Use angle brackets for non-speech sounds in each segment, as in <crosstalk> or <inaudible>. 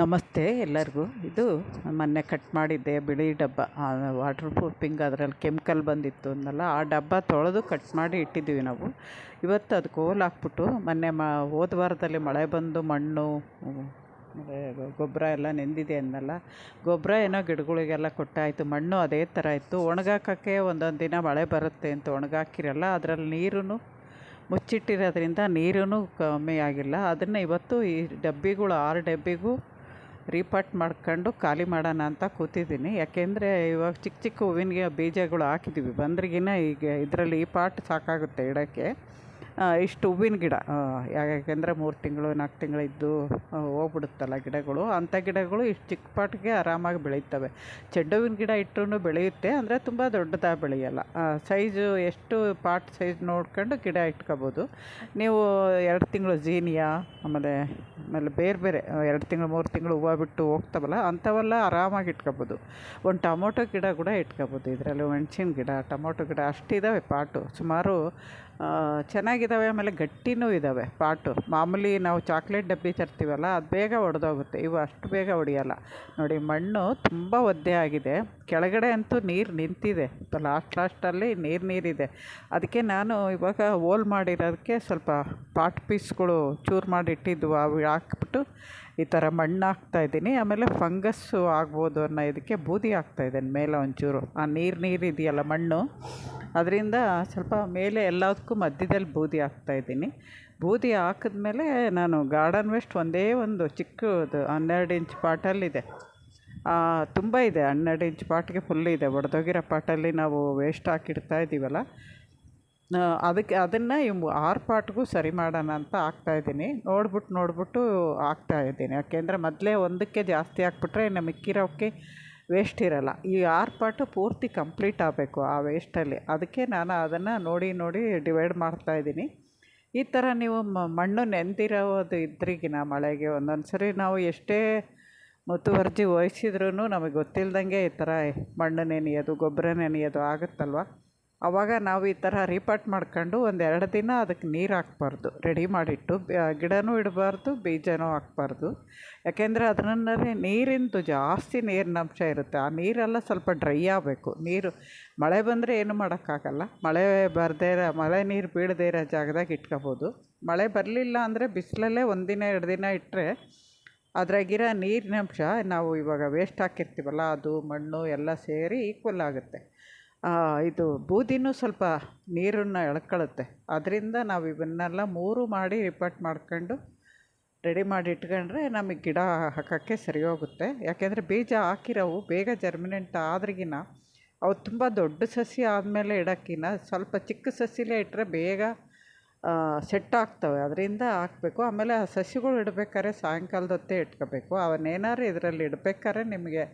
ನಮಸ್ತೆ ಎಲ್ಲರಿಗೂ. ಇದು ಮೊನ್ನೆ ಕಟ್ ಮಾಡಿದ್ದೆ ಬಿಳಿ ಡಬ್ಬ. ವಾಟರ್ ಪ್ರೂಫಿಂಗ್ ಅದರಲ್ಲಿ ಕೆಮಿಕಲ್ ಬಂದಿತ್ತು ಅಂದಲ್ಲ ಆ ಡಬ್ಬ ತೊಳೆದು ಕಟ್ ಮಾಡಿ ಇಟ್ಟಿದ್ದೀವಿ ನಾವು. ಇವತ್ತು ಅದಕ್ಕೆ ಹೋಲ್ ಹಾಕ್ಬಿಟ್ಟು ಮೊನ್ನೆ ಮ, ಹೋದ ವಾರದಲ್ಲಿ ಮಳೆ ಬಂದು ಮಣ್ಣು ಗೊಬ್ಬರ ಎಲ್ಲ ನೆಂದಿದೆ ಅಂದಲ್ಲ ಗೊಬ್ಬರ ಏನೋ ಗಿಡಗಳಿಗೆಲ್ಲ ಕೊಟ್ಟಾಯಿತು, ಮಣ್ಣು ಅದೇ ಥರ ಇತ್ತು. ಒಣಗಾಕೋಕ್ಕೆ ಒಂದೊಂದು ದಿನ ಮಳೆ ಬರುತ್ತೆ ಅಂತ ಒಣಗಾಕಿರಲ್ಲ, ಅದರಲ್ಲಿ ನೀರು ಮುಚ್ಚಿಟ್ಟಿರೋದ್ರಿಂದ ನೀರೂ ಕಮ್ಮಿ ಆಗಿಲ್ಲ. ಅದನ್ನು ಇವತ್ತು ಈ ಡಬ್ಬಿಗಳು, ಆರು ಡಬ್ಬಿಗೂ ರೀಪಾಟ್ ಮಾಡ್ಕೊಂಡು ಖಾಲಿ ಮಾಡೋಣ ಅಂತ ಕೂತಿದ್ದೀನಿ. ಯಾಕೆಂದರೆ ಇವಾಗ ಚಿಕ್ಕ ಚಿಕ್ಕ ಹೂವಿನ ಬೀಜಗಳು ಹಾಕಿದ್ದೀವಿ ಬಂದ್ರಿಗಿನ ಈಗ ಇದರಲ್ಲಿ ಈ ಪಾಟ್ ಸಾಕಾಗುತ್ತೆ ಇಡೋಕ್ಕೆ. ಇಷ್ಟು ಹೂವಿನ ಗಿಡ. ಯಾಕೆಂದರೆ ಮೂರು ತಿಂಗಳು, ನಾಲ್ಕು ತಿಂಗಳು ಇದ್ದು ಹೋಗ್ಬಿಡುತ್ತಲ್ಲ ಗಿಡಗಳು. ಅಂಥ ಗಿಡಗಳು ಇಷ್ಟು ಚಿಕ್ಕ ಪಾಟ್ಗೆ ಆರಾಮಾಗಿ ಬೆಳೀತವೆ. ಚೆಂಡು ಹೂವಿನ ಗಿಡ ಇಟ್ಟರೂ ಬೆಳೆಯುತ್ತೆ, ಅಂದರೆ ತುಂಬ ದೊಡ್ಡದಾಗಿ ಬೆಳೆಯಲ್ಲ. ಸೈಜು ಎಷ್ಟು ಪಾಟ್ ಸೈಜ್ ನೋಡ್ಕೊಂಡು ಗಿಡ ಇಟ್ಕೋಬೋದು. ನೀವು ಎರಡು ತಿಂಗಳು ಜೀನಿಯಾ, ಆಮೇಲೆ ಆಮೇಲೆ ಬೇರೆ ಬೇರೆ ಎರಡು ತಿಂಗಳು, ಮೂರು ತಿಂಗಳು ಹೂವು ಬಿಟ್ಟು ಹೋಗ್ತಾವಲ್ಲ, ಅಂಥವೆಲ್ಲ ಆರಾಮಾಗಿ ಇಟ್ಕೋಬೋದು. ಒಂದು ಟೊಮೊಟೊ ಗಿಡ ಕೂಡ ಇಟ್ಕೋಬೋದು. ಇದರಲ್ಲಿ ಮೆಣಸಿನ ಗಿಡ, ಟೊಮೊಟೊ ಗಿಡ ಅಷ್ಟಿದ್ದಾವೆ ಪಾಟು. ಸುಮಾರು ಚೆನ್ನಾಗಿದ್ದಾವೆ ಆಮೇಲೆ ಗಟ್ಟಿನೂ ಇದ್ದಾವೆ ಪಾಟು. ಮಾಮೂಲಿ ನಾವು ಚಾಕ್ಲೇಟ್ ಡಬ್ಬಿ ತರ್ತೀವಲ್ಲ, ಅದು ಬೇಗ ಒಡೆದೋಗುತ್ತೆ. ಇವು ಅಷ್ಟು ಬೇಗ ಒಡೆಯಲ್ಲ. ನೋಡಿ, ಮಣ್ಣು ತುಂಬ ಒದ್ದೆ ಆಗಿದೆ. ಕೆಳಗಡೆ ಅಂತೂ ನೀರು ನಿಂತಿದೆ. ಲಾಸ್ಟ್ ಲಾಸ್ಟಲ್ಲಿ ನೀರು ನೀರಿದೆ. ಅದಕ್ಕೆ ನಾನು ಇವಾಗ ಹೋಲ್ ಮಾಡಿರೋದಕ್ಕೆ ಸ್ವಲ್ಪ ಪಾಟ್ ಪೀಸ್ಗಳು ಚೂರು ಮಾಡಿಟ್ಟಿದ್ವು ಅವು ಹಾಕ್ಬಿಟ್ಟು ಈ ಥರ ಮಣ್ಣು ಹಾಕ್ತಾಯಿದ್ದೀನಿ ಆಮೇಲೆ ಫಂಗಸ್ಸು ಆಗ್ಬೋದು ಅನ್ನೋ ಇದಕ್ಕೆ ಬೂದಿ ಹಾಕ್ತಾಯಿದ್ದೇನೆ ಮೇಲೆ ಒಂಚೂರು. ಆ ನೀರು ನೀರು ಇದೆಯಲ್ಲ ಮಣ್ಣು. ಅದರಿಂದ ಸ್ವಲ್ಪ ಮೇಲೆ ಎಲ್ಲದಕ್ಕೂ ಮಧ್ಯದಲ್ಲಿ ಬೂದಿ ಹಾಕ್ತಾಯಿದ್ದೀನಿ ಬೂದಿ ಹಾಕಿದ್ಮೇಲೆ ನಾನು ಗಾರ್ಡನ್ ವೇಸ್ಟ್ ಒಂದೇ ಒಂದು ಚಿಕ್ಕದು ಹನ್ನೆರಡು ಇಂಚ್ ಪಾಟಲ್ಲಿದೆ. ತುಂಬ ಇದೆ ಹನ್ನೆರಡು ಇಂಚ್ ಪಾಟ್ಗೆ ಫುಲ್ ಇದೆ. ಒಡೆದೋಗಿರೋ ಪಾಟಲ್ಲಿ ನಾವು ವೇಸ್ಟ್ ಹಾಕಿಡ್ತಾ ಇದ್ದೀವಲ್ಲ ಅದಕ್ಕೆ ಅದನ್ನು ಇವು ಆರು ಪಾಟ್ಗೂ ಸರಿ ಮಾಡೋಣ ಅಂತ ಹಾಕ್ತಾಯಿದ್ದೀನಿ ನೋಡ್ಬಿಟ್ಟು ನೋಡ್ಬಿಟ್ಟು ಹಾಕ್ತಾಯಿದ್ದೀನಿ ಯಾಕೆಂದರೆ ಮೊದಲೇ ಒಂದಕ್ಕೆ ಜಾಸ್ತಿ ಹಾಕ್ಬಿಟ್ರೆ ಇನ್ನು ಮಿಕ್ಕಿರೋಕ್ಕೆ ವೇಸ್ಟ್ ಇರೋಲ್ಲ. ಈ ಆರು ಪಾಟು ಪೂರ್ತಿ ಕಂಪ್ಲೀಟ್ ಆಗಬೇಕು ಆ ವೇಸ್ಟಲ್ಲಿ ಅದಕ್ಕೆ ನಾನು ಅದನ್ನು ನೋಡಿ ನೋಡಿ ಡಿವೈಡ್ ಮಾಡ್ತಾಯಿದ್ದೀನಿ ಈ ಥರ ನೀವು ಮಣ್ಣು ನೆಂದಿರೋದು ಇದ್ರಿಗಿನ ಮಳೆಗೆ. ಒಂದೊಂದು ಸರಿ ನಾವು ಎಷ್ಟೇ ಮುತುವರ್ಜಿ ವಹಿಸಿದ್ರೂ ನಮಗೆ ಗೊತ್ತಿಲ್ದಂಗೆ ಈ ಥರ ಮಣ್ಣು ನೆನೆಯೋದು, ಗೊಬ್ಬರ ನೆನೆಯೋದು ಆಗುತ್ತಲ್ವ? ಆವಾಗ ನಾವು ಈ ಥರ ರೀಪಾಟ್ ಮಾಡ್ಕೊಂಡು ಒಂದು ಎರಡು ದಿನ ಅದಕ್ಕೆ ನೀರು ಹಾಕ್ಬಾರ್ದು. ರೆಡಿ ಮಾಡಿಟ್ಟು ಗಿಡನೂ ಇಡಬಾರ್ದು, ಬೀಜನೂ ಹಾಕ್ಬಾರ್ದು. ಯಾಕೆಂದರೆ ಅದರಲ್ಲಿ ನೀರಿಂದು ಜಾಸ್ತಿ ನೀರಿನ ಅಂಶ ಇರುತ್ತೆ. ಆ ನೀರೆಲ್ಲ ಸ್ವಲ್ಪ ಡ್ರೈ ಆಗಬೇಕು. ನೀರು, ಮಳೆ ಬಂದರೆ ಏನು ಮಾಡೋಕ್ಕಾಗಲ್ಲ. ಮಳೆ ಬರದೇ ಇರೋ, ಮಳೆ ನೀರು ಬೀಳದೇ ಇರೋ ಜಾಗದಾಗ ಇಟ್ಕೋಬೋದು. ಮಳೆ ಬರಲಿಲ್ಲ ಅಂದರೆ ಬಿಸಿಲಲ್ಲೇ ಒಂದಿನ ಎರಡು ದಿನ ಇಟ್ಟರೆ ಅದ್ರಾಗಿರೋ ನೀರಿನ ಅಂಶ ನಾವು ಇವಾಗ ವೇಸ್ಟ್ ಹಾಕಿರ್ತೀವಲ್ಲ, ಅದು ಮಣ್ಣು ಎಲ್ಲ ಸೇರಿ ಈಕ್ವಲ್ ಆಗುತ್ತೆ. ಇದು ಬೂದಿನೂ ಸ್ವಲ್ಪ ನೀರನ್ನು ಎಳ್ಕೊಳುತ್ತೆ. ಅದರಿಂದ ನಾವು ಇವನ್ನೆಲ್ಲ ಮೂರು ಮಾಡಿ ರಿಪೋರ್ಟ್ ಮಾಡ್ಕೊಂಡು ರೆಡಿ ಮಾಡಿ ಇಟ್ಕೊಂಡ್ರೆ ನಮಗೆ ಗಿಡ ಹಾಕೋಕ್ಕೆ ಸರಿ ಹೋಗುತ್ತೆ ಯಾಕೆಂದರೆ ಬೀಜ ಹಾಕಿರೋವು ಬೇಗ ಜರ್ಮಿನೆಂಟ್ ಆದ್ರಿಗಿನ ಅವು ತುಂಬ ದೊಡ್ಡ ಸಸಿ ಆದಮೇಲೆ ಇಡೋಕ್ಕಿನ್ನ ಸ್ವಲ್ಪ ಚಿಕ್ಕ ಸಸಿಲೇ ಇಟ್ಟರೆ ಬೇಗ ಸೆಟ್ ಆಗ್ತವೆ. ಅದರಿಂದ ಹಾಕಬೇಕು. ಆಮೇಲೆ ಆ ಸಸಿಗಳು ಇಡಬೇಕಾದ್ರೆ ಸಾಯಂಕಾಲದ ಹೊತ್ತೇ ಇಟ್ಕೋಬೇಕು. ಅವನ್ನೇನಾದ್ರು ಇದರಲ್ಲಿ ಇಡಬೇಕಾದ್ರೆ ನಿಮಗೆ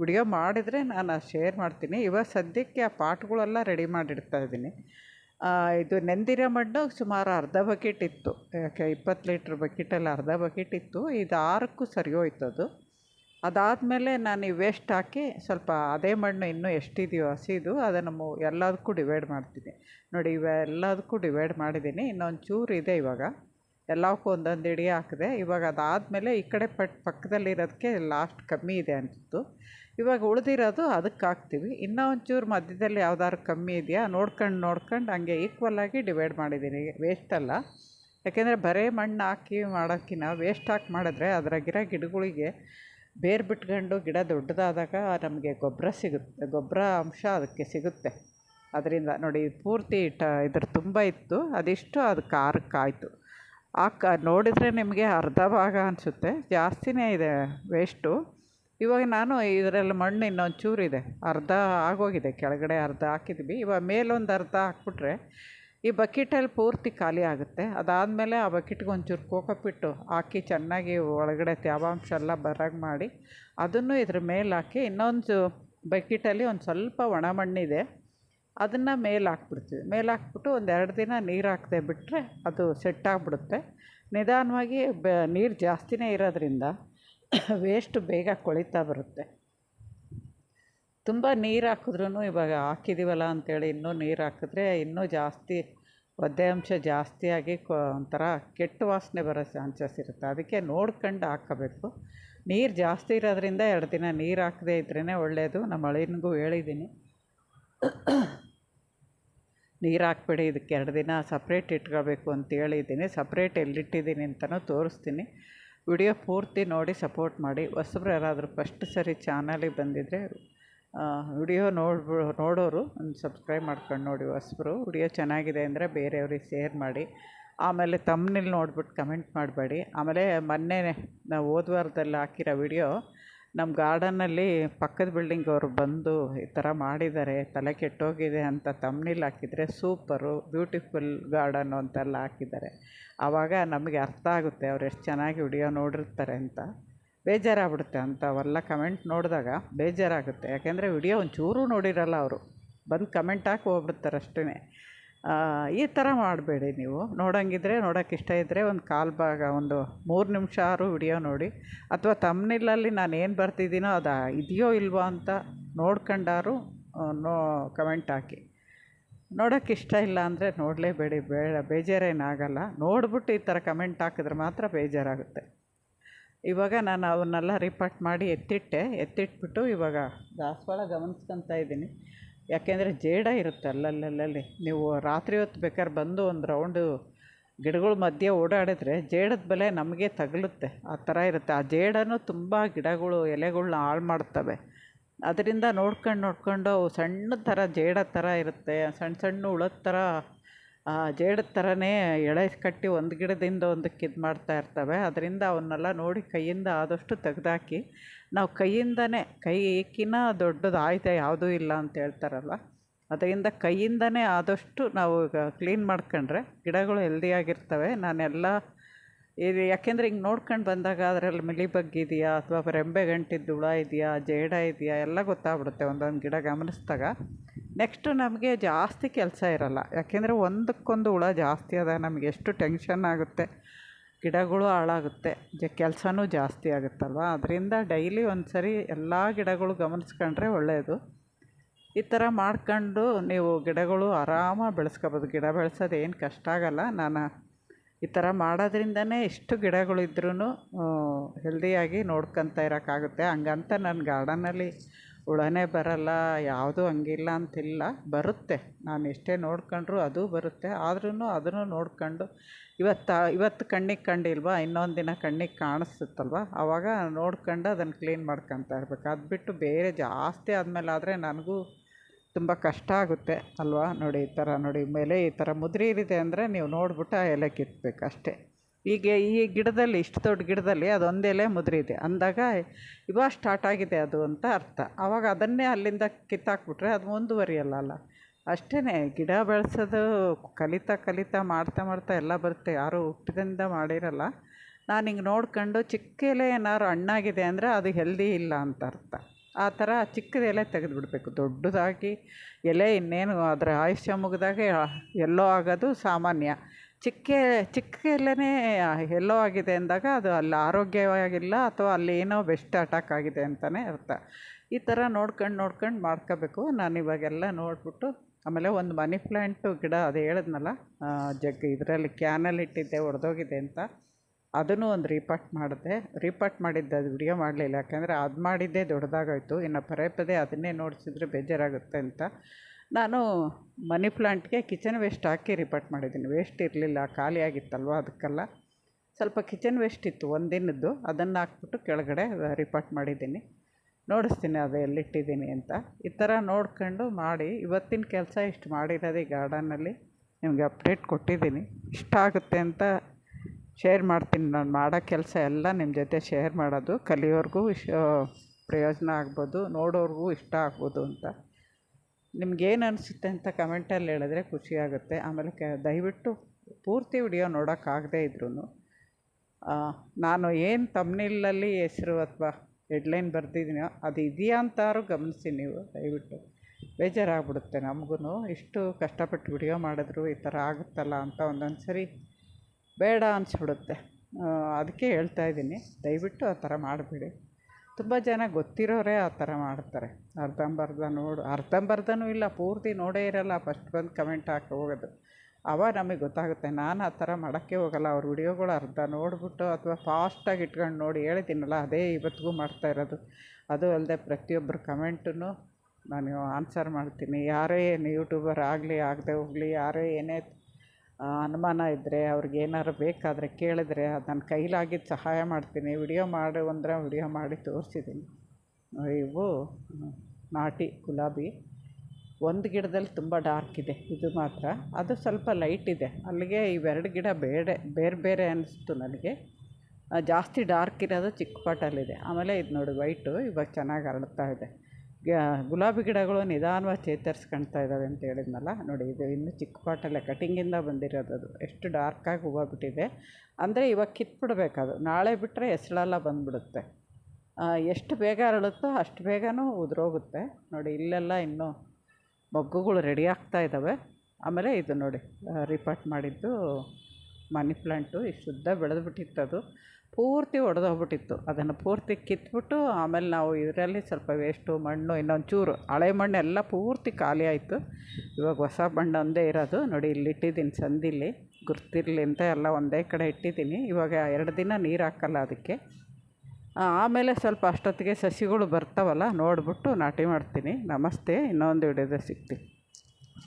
ವಿಡಿಯೋ ಮಾಡಿದರೆ ನಾನು ಶೇರ್ ಮಾಡ್ತೀನಿ. ಇವಾಗ ಸದ್ಯಕ್ಕೆ ಆ ಪಾಟ್ಗಳೆಲ್ಲ ರೆಡಿ ಮಾಡಿ ಇಡ್ತಾ ಇದ್ದೀನಿ ಇದು ನೆಂದಿರ ಮಣ್ಣು ಸುಮಾರು ಅರ್ಧ ಬಕೆಟ್ ಇತ್ತು. ಯಾಕೆ, ಇಪ್ಪತ್ತು ಲೀಟ್ರ್ ಬಕೆಟಲ್ಲಿ ಅರ್ಧ ಬಕೆಟ್ ಇತ್ತು. ಇದು ಆರಕ್ಕೂ ಸರಿ ಹೋಯ್ತು ಅದು. ಅದಾದಮೇಲೆ ನಾನು ಈ ವೇಸ್ಟ್ ಹಾಕಿ ಸ್ವಲ್ಪ ಅದೇ ಮಣ್ಣು ಇನ್ನೂ ಎಷ್ಟಿದೆಯೋ ಹಸಿದು ಅದನ್ನು ಮು, ಎಲ್ಲದಕ್ಕೂ ಡಿವೈಡ್ ಮಾಡ್ತೀನಿ. ನೋಡಿ ಇವೆಲ್ಲದಕ್ಕೂ ಡಿವೈಡ್ ಮಾಡಿದ್ದೀನಿ. ಇನ್ನೊಂದು ಚೂರು ಇದೆ ಇವಾಗ. ಎಲ್ಲಕ್ಕೂ ಒಂದೊಂದು ಇಡಿ ಹಾಕಿದೆ. ಇವಾಗ ಅದಾದಮೇಲೆ ಈ ಕಡೆ ಪಟ್, ಪಕ್ಕದಲ್ಲಿರೋದಕ್ಕೆ ಲಾಸ್ಟ್ ಕಮ್ಮಿ ಇದೆ ಅನಿಸ್ತು ಇವಾಗ ಉಳಿದಿರೋದು ಅದಕ್ಕೆ ಹಾಕ್ತೀವಿ. ಇನ್ನೂ ಒಂಚೂರು ಮಧ್ಯದಲ್ಲಿ ಯಾವ್ದಾದ್ರು ಕಮ್ಮಿ ಇದೆಯಾ? ನೋಡ್ಕೊಂಡು ನೋಡ್ಕೊಂಡು ಹಂಗೆ ಈಕ್ವಲಾಗಿ ಡಿವೈಡ್ ಮಾಡಿದ್ದೀನಿ ಅಲ್ಲ. ಯಾಕೆಂದರೆ ಬರೇ ಮಣ್ಣು ಹಾಕಿ ಮಾಡೋಕ್ಕಿಂತ ವೇಸ್ಟ್ ಹಾಕಿ ಮಾಡಿದ್ರೆ ಅದ್ರಾಗಿರೋ ಗಿಡಗಳಿಗೆ ಬೇರು ಬಿಟ್ಕೊಂಡು ಗಿಡ ದೊಡ್ಡದಾದಾಗ ನಮಗೆ ಗೊಬ್ಬರ ಸಿಗುತ್ತೆ. ಗೊಬ್ಬರ ಅಂಶ ಅದಕ್ಕೆ ಸಿಗುತ್ತೆ. ಅದರಿಂದ ನೋಡಿ ಪೂರ್ತಿ ಟ ಇದ್ರ ತುಂಬ ಇತ್ತು. ಅದಿಷ್ಟು ಅದು ಖಾರಕ್ಕಾಯಿತು ಆ ಕ ನೋಡಿದರೆ ನಿಮಗೆ ಅರ್ಧ ಭಾಗ ಅನಿಸುತ್ತೆ. ಜಾಸ್ತಿನೇ ಇದೆ ವೇಸ್ಟು ಇವಾಗ ನಾನು ಇದರಲ್ಲಿ ಮಣ್ಣು ಇನ್ನೊಂದು ಚೂರಿದೆ ಅರ್ಧ ಆಗೋಗಿದೆ. ಕೆಳಗಡೆ ಅರ್ಧ ಹಾಕಿದ್ವಿ ಇವಾಗ ಮೇಲೊಂದು ಅರ್ಧ ಹಾಕ್ಬಿಟ್ರೆ ಈ ಬಕೆಟಲ್ಲಿ ಪೂರ್ತಿ ಖಾಲಿ ಆಗುತ್ತೆ. ಅದಾದಮೇಲೆ ಆ ಬಕೆಟ್ಗೆ ಒಂಚೂರು ಕೋಕೋಪಿಟ್ಟು ಹಾಕಿ ಚೆನ್ನಾಗಿ ಒಳಗಡೆ ತೇವಾಂಶ ಎಲ್ಲ ಬರೋಂಗೆ ಮಾಡಿ ಅದನ್ನು ಇದ್ರ ಮೇಲೆ ಹಾಕಿ ಇನ್ನೊಂದು ಬಕೆಟಲ್ಲಿ ಒಂದು ಸ್ವಲ್ಪ ಒಣ ಮಣ್ಣಿದೆ. ಅದನ್ನು ಮೇಲೆ ಹಾಕ್ಬಿಡ್ತೀವಿ. ಮೇಲೆ ಹಾಕ್ಬಿಟ್ಟು ಒಂದು ಎರಡು ದಿನ ನೀರು ಹಾಕದೆ ಬಿಟ್ಟರೆ ಅದು ಸೆಟ್ ಆಗಿಬಿಡುತ್ತೆ. ನಿಧಾನವಾಗಿ ಬ ನೀರು ಜಾಸ್ತಿನೇ ಇರೋದ್ರಿಂದ <laughs> ವೇಸ್ಟ್ ಬೇಗ ಕೊಳಿತಾ ಬರುತ್ತೆ. ತುಂಬ ನೀರು ಹಾಕಿದ್ರೂ ಇವಾಗ ಹಾಕಿದ್ದೀವಲ್ಲ ಅಂಥೇಳಿ ಇನ್ನೂ ನೀರು ಹಾಕಿದ್ರೆ ಇನ್ನೂ ಜಾಸ್ತಿ ಒದ್ದೆ ಅಂಶ ಜಾಸ್ತಿಯಾಗಿ ಕೊ ಒಂಥರ ಕೆಟ್ಟ ವಾಸನೆ ಬರೋ ಚಾನ್ಸಸ್ ಇರುತ್ತೆ. ಅದಕ್ಕೆ ನೋಡ್ಕೊಂಡು ಹಾಕಬೇಕು. ನೀರು ಜಾಸ್ತಿ ಇರೋದ್ರಿಂದ ಎರಡು ದಿನ ನೀರು ಹಾಕದೇ ಇದ್ರೇ ಒಳ್ಳೆಯದು ನಮ್ಮ ಅಳಿಯನಿಗೂ ಹೇಳಿದ್ದೀನಿ. <coughs> ನೀರು ಹಾಕ್ಬೇಡಿ, ಇದಕ್ಕೆ ಎರಡು ದಿನ ಸಪ್ರೇಟ್ ಇಟ್ಕೋಬೇಕು ಅಂತ ಹೇಳಿದ್ದೀನಿ. ಸಪ್ರೇಟ್ ಎಲ್ಲಿಟ್ಟಿದ್ದೀನಿ ಅಂತಲೂ ತೋರಿಸ್ತೀನಿ. ವಿಡಿಯೋ ಪೂರ್ತಿ ನೋಡಿ ಸಪೋರ್ಟ್ ಮಾಡಿ. ಹೊಸಬ್ರು ಯಾರಾದರೂ ಫಸ್ಟ್ ಸರಿ ಚಾನಲಿಗೆ ಬಂದಿದ್ದರೆ ವಿಡಿಯೋ ನೋಡ್ಬಿ, ನೋಡೋರು ಒಂದು ಸಬ್ಸ್ಕ್ರೈಬ್ ಮಾಡ್ಕೊಂಡು ನೋಡಿ ಹೊಸಬ್ರು. ವಿಡಿಯೋ ಚೆನ್ನಾಗಿದೆ ಅಂದರೆ ಬೇರೆಯವ್ರಿಗೆ ಶೇರ್ ಮಾಡಿ. ಆಮೇಲೆ ತಮ್ಮನಲ್ಲಿ ನೋಡ್ಬಿಟ್ಟು ಕಮೆಂಟ್ ಮಾಡಬೇಡಿ. ಆಮೇಲೆ ಮೊನ್ನೆ ನಾವು ಹೋದ ವಾರದಲ್ಲಿ ಹಾಕಿರೋ ವಿಡಿಯೋ ನಮ್ಮ ಗಾರ್ಡನ್ನಲ್ಲಿ ಪಕ್ಕದ ಬಿಲ್ಡಿಂಗ್ ಅವರು ಬಂದು ಈ ಥರ ಮಾಡಿದ್ದಾರೆ, ತಲೆ ಕೆಟ್ಟೋಗಿದೆ ಅಂತ ತಮ್ನಿಲ್ ಹಾಕಿದರೆ ಸೂಪರು, ಬ್ಯೂಟಿಫುಲ್ ಗಾರ್ಡನ್ನು ಅಂತೆಲ್ಲ ಹಾಕಿದ್ದಾರೆ. ಆವಾಗ ನಮಗೆ ಅರ್ಥ ಆಗುತ್ತೆ ಅವ್ರು ಎಷ್ಟು ಚೆನ್ನಾಗಿ ವಿಡಿಯೋ ನೋಡಿರ್ತಾರೆ ಅಂತ. ಬೇಜಾರಾಗ್ಬಿಡುತ್ತೆ ಅವೆಲ್ಲ ಕಮೆಂಟ್ ನೋಡಿದಾಗ ಬೇಜಾರಾಗುತ್ತೆ. ಯಾಕೆಂದರೆ ವಿಡಿಯೋ ಒಂಚೂರೂ ನೋಡಿರಲ್ಲ ಅವರು. ಬಂದು ಕಮೆಂಟ್ ಹಾಕಿ ಹೋಗ್ಬಿಡ್ತಾರೆ ಅಷ್ಟೇ ಈ ಥರ ಮಾಡಬೇಡಿ ನೀವು. ನೋಡೋಂಗಿದ್ರೆ, ನೋಡೋಕೆ ಇಷ್ಟ ಇದ್ದರೆ ಒಂದು ಕಾಲು ಭಾಗ, ಒಂದು ಮೂರು ನಿಮಿಷ ಆರು ವಿಡಿಯೋ ನೋಡಿ. ಅಥವಾ ತಮ್ಮನಿಲ್ಲಲ್ಲಿ ನಾನು ಏನು ಬರ್ತಿದ್ದೀನೋ ಅದು ಇದೆಯೋ ಇಲ್ವೋ ಅಂತ ನೋಡ್ಕೊಂಡಾರು ನೋ ಕಮೆಂಟ್ ಹಾಕಿ. ನೋಡೋಕೆ ಇಷ್ಟ ಇಲ್ಲ ಅಂದರೆ ನೋಡಲೇಬೇಡಿ. ಬೇಡ, ಬೇಜಾರೇನಾಗಲ್ಲ. ನೋಡ್ಬಿಟ್ಟು ಈ ಥರ ಕಮೆಂಟ್ ಹಾಕಿದ್ರೆ ಮಾತ್ರ ಬೇಜಾರಾಗುತ್ತೆ. ಇವಾಗ ನಾನು ಅವನ್ನೆಲ್ಲ ರಿಪೋರ್ಟ್ ಮಾಡಿ ಎತ್ತಿಟ್ಟೆ. ಎತ್ತಿಟ್ಬಿಟ್ಟು ಇವಾಗ ದಾಸವಾಳ ಗಮನಿಸ್ಕೊತಾ ಇದ್ದೀನಿ. ಯಾಕೆಂದರೆ ಜೇಡ ಇರುತ್ತೆ ಅಲ್ಲಲ್ಲಲ್ಲಲ್ಲಿ. ನೀವು ರಾತ್ರಿ ಹೊತ್ತು ಬೇಕಾದ್ರೆ ಬಂದು ಒಂದು ರೌಂಡು ಗಿಡಗಳ ಮಧ್ಯೆ ಓಡಾಡಿದರೆ ಜೇಡದ ಬೆಲೆ ನಮಗೆ ತಗಲುತ್ತೆ. ಆ ಥರ ಇರುತ್ತೆ. ಆ ಜೇಡನೂ ತುಂಬ ಗಿಡಗಳು, ಎಲೆಗಳ್ನ ಹಾಳು ಮಾಡ್ತವೆ. ಅದರಿಂದ ನೋಡ್ಕೊಂಡು ನೋಡ್ಕೊಂಡು ಸಣ್ಣ ಥರ ಜೇಡ ಥರ ಇರುತ್ತೆ ಸಣ್ಣ ಸಣ್ಣ ಹುಳದ ಥರ ಜೇಡದ ಥರನೇ ಎಳೆ ಕಟ್ಟಿ ಒಂದು ಗಿಡದಿಂದ ಒಂದಕ್ಕೆ ಇದು ಮಾಡ್ತಾ ಇರ್ತವೆ. ಅದರಿಂದ ಅವನ್ನೆಲ್ಲ ನೋಡಿ ಕೈಯಿಂದ ಆದಷ್ಟು ತೆಗೆದಾಕಿ, ನಾವು ಕೈಯಿಂದನೇ ಕೈಕಿನ್ನ ದೊಡ್ಡದು ಆಯುಧ ಯಾವುದೂ ಇಲ್ಲ ಅಂತ ಹೇಳ್ತಾರಲ್ಲ ಅದರಿಂದ ಕೈಯಿಂದನೇ ಆದಷ್ಟು ನಾವು ಈಗ ಕ್ಲೀನ್ ಮಾಡ್ಕೊಂಡ್ರೆ ಗಿಡಗಳು ಹೆಲ್ದಿಯಾಗಿರ್ತವೆ ನಾನೆಲ್ಲ ಇದು ಯಾಕೆಂದರೆ ಹಿಂಗೆ ನೋಡ್ಕೊಂಡು ಬಂದಾಗ ಅದರಲ್ಲಿ ಮಿಲಿಬಗ್ ಇದೆಯಾ ಅಥವಾ ರೆಂಬೆ ಗಂಟಿದ್ದು ಹುಳ ಇದೆಯಾ, ಜೇಡ ಇದೆಯಾ, ಎಲ್ಲ ಗೊತ್ತಾಗ್ಬಿಡುತ್ತೆ ಒಂದೊಂದು ಗಿಡ ಗಮನಿಸಿದಾಗ. ನೆಕ್ಸ್ಟು ನಮಗೆ ಜಾಸ್ತಿ ಕೆಲಸ ಇರೋಲ್ಲ. ಯಾಕೆಂದರೆ ಒಂದಕ್ಕೊಂದು ಹುಳ ಜಾಸ್ತಿ ಅದ, ನಮಗೆ ಎಷ್ಟು ಟೆನ್ಷನ್ ಆಗುತ್ತೆ, ಗಿಡಗಳು ಹಾಳಾಗುತ್ತೆ, ಜ ಕೆಲಸನೂ ಜಾಸ್ತಿ ಆಗುತ್ತಲ್ವ? ಅದರಿಂದ ಡೈಲಿ ಒಂದು ಸರಿ ಎಲ್ಲ ಗಿಡಗಳು ಗಮನಿಸ್ಕೊಂಡ್ರೆ ಒಳ್ಳೆಯದು ಈ ಥರ ಮಾಡ್ಕೊಂಡು ನೀವು ಗಿಡಗಳು ಆರಾಮಾಗಿ ಬೆಳೆಸ್ಕೋಬೋದು. ಗಿಡ ಬೆಳೆಸೋದು ಏನು ಕಷ್ಟ ಆಗೋಲ್ಲ. ನಾನು ಈ ಥರ ಮಾಡೋದ್ರಿಂದನೇ ಎಷ್ಟು ಗಿಡಗಳಿದ್ರೂ ಹೆಲ್ದಿಯಾಗಿ ನೋಡ್ಕೊತ ಇರೋಕ್ಕಾಗುತ್ತೆ. ಹಂಗಂತ ನನ್ನ ಗಾರ್ಡನಲ್ಲಿ ಹುಳನೇ ಬರೋಲ್ಲ, ಯಾವುದೂ ಹಂಗಿಲ್ಲ ಅಂತಿಲ್ಲ. ಬರುತ್ತೆ. ನಾನು ಎಷ್ಟೇ ನೋಡ್ಕೊಂಡ್ರೂ ಅದು ಬರುತ್ತೆ. ಆದ್ರೂ ಅದನ್ನು ನೋಡ್ಕೊಂಡು ಇವತ್ತು ಇವತ್ತು ಕಣ್ಣಿಗೆ ಕಂಡಿಲ್ವಾ? ಇನ್ನೊಂದು ದಿನ ಕಣ್ಣಿಗೆ ಕಾಣಿಸುತ್ತಲ್ವ? ಆವಾಗ ನೋಡ್ಕೊಂಡು ಅದನ್ನು ಕ್ಲೀನ್ ಮಾಡ್ಕೊತ ಇರ್ಬೇಕು. ಅದು ಬಿಟ್ಟು ಬೇರೆ ಜಾಸ್ತಿ ಆದಮೇಲೆ ಆದರೆ ನನಗೂ ತುಂಬ ಕಷ್ಟ ಆಗುತ್ತೆ. ಅಲ್ವಾ? ನೋಡಿ, ಈ ಥರ ನೋಡಿ. ಮೇಲೆ ಈ ಥರ ಮುದ್ರಿರಿದೆ ಅಂದರೆ ನೀವು ನೋಡ್ಬಿಟ್ಟು ಆ ಎಲೆ ಕಿತ್ತಬೇಕು ಅಷ್ಟೇ ಈಗ ಈ ಗಿಡದಲ್ಲಿ, ಇಷ್ಟು ದೊಡ್ಡ ಗಿಡದಲ್ಲಿ ಅದೊಂದು ಎಲೆ ಮುದುರಿದೆ ಅಂದಾಗ ಇವಾಗ ಸ್ಟಾರ್ಟ್ ಆಗಿದೆ ಅದು ಅಂತ ಅರ್ಥ. ಆವಾಗ ಅದನ್ನೇ ಅಲ್ಲಿಂದ ಕಿತ್ತಾಕ್ಬಿಟ್ರೆ ಅದು ಮುಂದುವರಿಯಲ್ಲಲ್ಲ ಅಷ್ಟೇ ಗಿಡ ಬೆಳೆಸೋದು ಕಲಿತಾ ಕಲಿತಾ ಮಾಡ್ತಾ ಮಾಡ್ತಾ ಎಲ್ಲ ಬರುತ್ತೆ. ಯಾರೂ ಹುಟ್ಟಿದಿಂದ ಮಾಡಿರಲ್ಲ. ನಾನು ಹಿಂಗೆ ನೋಡ್ಕೊಂಡು ಚಿಕ್ಕ ಎಲೆ ಏನಾದ್ರು ಹಣ್ಣಾಗಿದೆ ಅಂದರೆ ಅದು ಹೆಲ್ದಿ ಇಲ್ಲ ಅಂತ ಅರ್ಥ. ಆ ಥರ ಚಿಕ್ಕದ ಎಲೆ ತೆಗೆದುಬಿಡ್ಬೇಕು. ದೊಡ್ಡದಾಗಿ ಎಲೆ ಇನ್ನೇನು ಅದರ ಆಯುಷ್ಯ ಮುಗಿದಾಗ ಎಲ್ಲೋ ಆಗೋದು ಸಾಮಾನ್ಯ. ಚಿಕ್ಕ ಚಿಕ್ಕ ಎಲೆನೇ ಎಲ್ಲೋ ಆಗಿದೆ ಅಂದಾಗ ಅದು ಅಲ್ಲಿ ಆರೋಗ್ಯವಾಗಿಲ್ಲ ಅಥವಾ ಅಲ್ಲಿ ಏನೋ ಬೆಸ್ಟ್ ಅಟ್ಯಾಕ್ ಆಗಿದೆ ಅಂತಲೇ ಅರ್ಥ. ಈ ಥರ ನೋಡ್ಕೊಂಡು ನೋಡ್ಕೊಂಡು ಮಾಡ್ಕೋಬೇಕು. ನಾನು ಇವಾಗೆಲ್ಲ ನೋಡಿಬಿಟ್ಟು ಆಮೇಲೆ ಒಂದು ಮನಿ ಪ್ಲ್ಯಾಂಟು ಗಿಡ ಅದು ಹೇಳಿದ್ನಲ್ಲ ಜಗ್ ಇದರಲ್ಲಿ ಕ್ಯಾನಲ್ ಇಟ್ಟಿದ್ದೆ, ಒಡೆದೋಗಿದೆ ಅಂತ. ಅದನ್ನು ಒಂದು ರೀಪಾಟ್ ಮಾಡಿದೆ. ರೀಪಾಟ್ ಮಾಡಿದ್ದೆ ಅದು ವಿಡಿಯೋ ಮಾಡಲಿಲ್ಲ. ಯಾಕಂದರೆ ಅದು ಮಾಡಿದ್ದೇ ದೊಡ್ಡದಾಗೋಯ್ತು. ಇನ್ನು ಪದೇ ಪದೇ ಅದನ್ನೇ ನೋಡಿಸಿದ್ರೆ ಬೇಜಾರಾಗುತ್ತೆ ಅಂತ. ನಾನು ಮನಿ ಪ್ಲಾಂಟ್ಗೆ ಕಿಚನ್ ವೇಸ್ಟ್ ಹಾಕಿ ರಿಪೋರ್ಟ್ ಮಾಡಿದ್ದೀನಿ. ವೇಸ್ಟ್ ಇರಲಿಲ್ಲ, ಖಾಲಿ ಆಗಿತ್ತಲ್ವ ಅದಕ್ಕೆಲ್ಲ. ಸ್ವಲ್ಪ ಕಿಚನ್ ವೇಸ್ಟ್ ಇತ್ತು ಒಂದಿನದ್ದು, ಅದನ್ನು ಹಾಕ್ಬಿಟ್ಟು ಕೆಳಗಡೆ ರಿಪೋರ್ಟ್ ಮಾಡಿದ್ದೀನಿ. ನೋಡಿಸ್ತೀನಿ ಅದು ಎಲ್ಲಿಟ್ಟಿದ್ದೀನಿ ಅಂತ. ಈ ಥರ ನೋಡ್ಕೊಂಡು ಮಾಡಿ, ಇವತ್ತಿನ ಕೆಲಸ ಇಷ್ಟು ಮಾಡಿರೋದು ಈ ಗಾರ್ಡನ್ನಲ್ಲಿ ನಿಮಗೆ ಅಪ್ಡೇಟ್ ಕೊಟ್ಟಿದ್ದೀನಿ. ಇಷ್ಟ ಆಗುತ್ತೆ ಅಂತ ಶೇರ್ ಮಾಡ್ತೀನಿ. ನಾನು ಮಾಡೋ ಕೆಲಸ ಎಲ್ಲ ನಿಮ್ಮ ಜೊತೆ ಶೇರ್ ಮಾಡೋದು. ಕಲಿಯೋರಿಗೂ ಇಶ್ ಪ್ರಯೋಜನ ಆಗ್ಬೋದು, ನೋಡೋರಿಗೂ ಇಷ್ಟ ಆಗ್ಬೋದು ಅಂತ. ನಿಮ್ಗೇನು ಅನಿಸುತ್ತೆ ಅಂತ ಕಮೆಂಟಲ್ಲಿ ಹೇಳಿದ್ರೆ ಖುಷಿಯಾಗುತ್ತೆ ಆಮೇಲೆ ಕ, ದಯವಿಟ್ಟು ಪೂರ್ತಿ ವಿಡಿಯೋ ನೋಡೋಕ್ಕಾಗದೇ ಇದ್ರೂ ನಾನು ಏನು ತಮ್ನಿಲ್ಲಲ್ಲಿ ಹೆಸರು ಅಥವಾ ಹೆಡ್ಲೈನ್ ಬರೆದಿದ್ದೀನೋ ಅದು ಇದೆಯಾ ಅಂತಾದ್ರೂ ಗಮನಿಸಿ ನೀವು, ದಯವಿಟ್ಟು. ಬೇಜಾರಾಗ್ಬಿಡುತ್ತೆ ನಮಗೂ ಇಷ್ಟು ಕಷ್ಟಪಟ್ಟು ವಿಡಿಯೋ ಮಾಡಿದ್ರು ಈ ಥರ ಆಗುತ್ತಲ್ಲ ಅಂತ ಒಂದೊಂದು ಸರಿ ಬೇಡ ಅನಿಸ್ಬಿಡುತ್ತೆ. ಅದಕ್ಕೆ ಹೇಳ್ತಾ ಇದ್ದೀನಿ. ದಯವಿಟ್ಟು ಆ ಥರ ಮಾಡಬೇಡಿ. ತುಂಬ ಜನ ಗೊತ್ತಿರೋರೇ ಆ ಥರ ಮಾಡ್ತಾರೆ. ಅರ್ಧಂಬರ್ಧ ನೋಡು ಅರ್ಧಂಬರ್ಧನೂ ಇಲ್ಲ, ಪೂರ್ತಿ ನೋಡೇ ಇರೋಲ್ಲ ಫಸ್ಟ್ ಬಂದು ಕಮೆಂಟ್ ಹಾಕಿ ಹೋಗೋದು. ಆವಾಗ ನಮಗೆ ಗೊತ್ತಾಗುತ್ತೆ, ನಾನು ಆ ಥರ ಮಾಡೋಕ್ಕೆ ಹೋಗಲ್ಲ, ಅವ್ರ ವಿಡಿಯೋಗಳು ಅರ್ಧ ನೋಡಿಬಿಟ್ಟು ಅಥವಾ ಫಾಸ್ಟಾಗಿ ಇಟ್ಕೊಂಡು ನೋಡಿ ಹೇಳಿದ್ದೀನಲ್ಲ ಅದೇ ಇವತ್ತಿಗೂ ಮಾಡ್ತಾ ಇರೋದು. ಅದು ಅಲ್ಲದೆ ಪ್ರತಿಯೊಬ್ಬರ ಕಮೆಂಟನ್ನು ನಾನು ಆನ್ಸರ್ ಮಾಡ್ತೀನಿ. ಯಾರೇ ಏನು ಯೂಟ್ಯೂಬರ್ ಆಗಲಿ, ಆಗದೆ ಹೋಗಲಿ, ಯಾರೇ ಏನೇ ಅನುಮಾನ ಇದ್ದರೆ ಅವ್ರಿಗೆ ಏನಾದ್ರು ಬೇಕಾದರೆ ಕೇಳಿದರೆ ಅದು ನನ್ನ ಕೈಲಾಗಿದ್ದು ಸಹಾಯ ಮಾಡ್ತೀನಿ. ವಿಡಿಯೋ ಮಾಡು ಅಂದರೆ ವಿಡಿಯೋ ಮಾಡಿ ತೋರಿಸಿದ್ದೀನಿ. ಇವು ನಾಟಿ ಗುಲಾಬಿ. ಒಂದು ಗಿಡದಲ್ಲಿ ತುಂಬ ಡಾರ್ಕ್ ಇದೆ, ಇದು ಮಾತ್ರ. ಅದು ಸ್ವಲ್ಪ ಲೈಟ್ ಇದೆ. ಅಲ್ಲಿಗೆ ಇವೆರಡು ಗಿಡ ಬೇಡ ಬೇರೆ ಬೇರೆ ಅನ್ನಿಸ್ತು ನನಗೆ. ಜಾಸ್ತಿ ಡಾರ್ಕ್ ಇರೋದು ಚಿಕ್ಕ ಪಾಟಲ್ಲಿದೆ ಆಮೇಲೆ ಇದು ನೋಡಿ, ವೈಟು ಇವಾಗ ಚೆನ್ನಾಗಿ ಅರಳ್ತಾ ಇದೆ. ಗುಲಾಬಿ ಗಿಡಗಳು ನಿಧಾನವಾಗಿ ಚೇತರಿಸ್ಕೊಳ್ತಾ ಇದ್ದಾವೆ ಅಂತ ಹೇಳಿದ್ನಲ್ಲ. ನೋಡಿ, ಇದು ಇನ್ನೂ ಚಿಕ್ಕ ಪಾಟಲ್ಲೇ ಕಟಿಂಗಿಂದ ಬಂದಿರೋದು ಅದು. ಎಷ್ಟು ಡಾರ್ಕಾಗಿ ಹೂವು ಬಿಟ್ಟಿದೆ ಅಂದರೆ ಇವಾಗ ಕಿತ್ಬಿಡ್ಬೇಕದು. ನಾಳೆ ಬಿಟ್ಟರೆ ಹೆಸಳೆಲ್ಲ ಬಂದ್ಬಿಡುತ್ತೆ. ಎಷ್ಟು ಬೇಗ ಅರಳುತ್ತೋ ಅಷ್ಟು ಬೇಗನೂ ಉದುರೋಗುತ್ತೆ. ನೋಡಿ, ಇಲ್ಲೆಲ್ಲ ಇನ್ನೂ ಮೊಗ್ಗುಗಳು ರೆಡಿ ಆಗ್ತಾ ಇದ್ದಾವೆ. ಆಮೇಲೆ ಇದು ನೋಡಿ ರಿಪಾರ್ಟ್ ಮಾಡಿದ್ದು ಮನಿ ಪ್ಲಾಂಟು ಇಷ್ಟು ಉದ್ದ ಬೆಳೆದ್ಬಿಟ್ಟಿತ್ತು ಅದು ಪೂರ್ತಿ ಒಡೆದೋಗ್ಬಿಟ್ಟಿತ್ತು. ಅದನ್ನು ಪೂರ್ತಿ ಕಿತ್ಬಿಟ್ಟು ಆಮೇಲೆ ನಾವು ಇದರಲ್ಲಿ ಸ್ವಲ್ಪ ವೇಸ್ಟು, ಮಣ್ಣು ಇನ್ನೊಂದು ಚೂರು ಹಳೆ ಮಣ್ಣೆಲ್ಲ ಪೂರ್ತಿ ಖಾಲಿ ಆಯಿತು. ಇವಾಗ ಹೊಸ ಮಣ್ಣು ಒಂದೇ ಇರೋದು. ನೋಡಿ, ಇಲ್ಲಿ ಇಟ್ಟಿದ್ದೀನಿ ಸಂದಿಲಿ. ಗುರ್ತಿರಲಿ ಅಂತ ಎಲ್ಲ ಒಂದೇ ಕಡೆ ಇಟ್ಟಿದ್ದೀನಿ. ಇವಾಗ ಎರಡು ದಿನ ನೀರು ಹಾಕಲ್ಲ ಅದಕ್ಕೆ. ಆಮೇಲೆ ಸ್ವಲ್ಪ ಅಷ್ಟೊತ್ತಿಗೆ ಸಸಿಗಳು ಬರ್ತಾವಲ್ಲ, ನೋಡಿಬಿಟ್ಟು ನಾಟಿ ಮಾಡ್ತೀನಿ. ನಮಸ್ತೆ. ಇನ್ನೊಂದು ವಿಡಿಯೋದ ಸಿಗ್ತೀನಿ.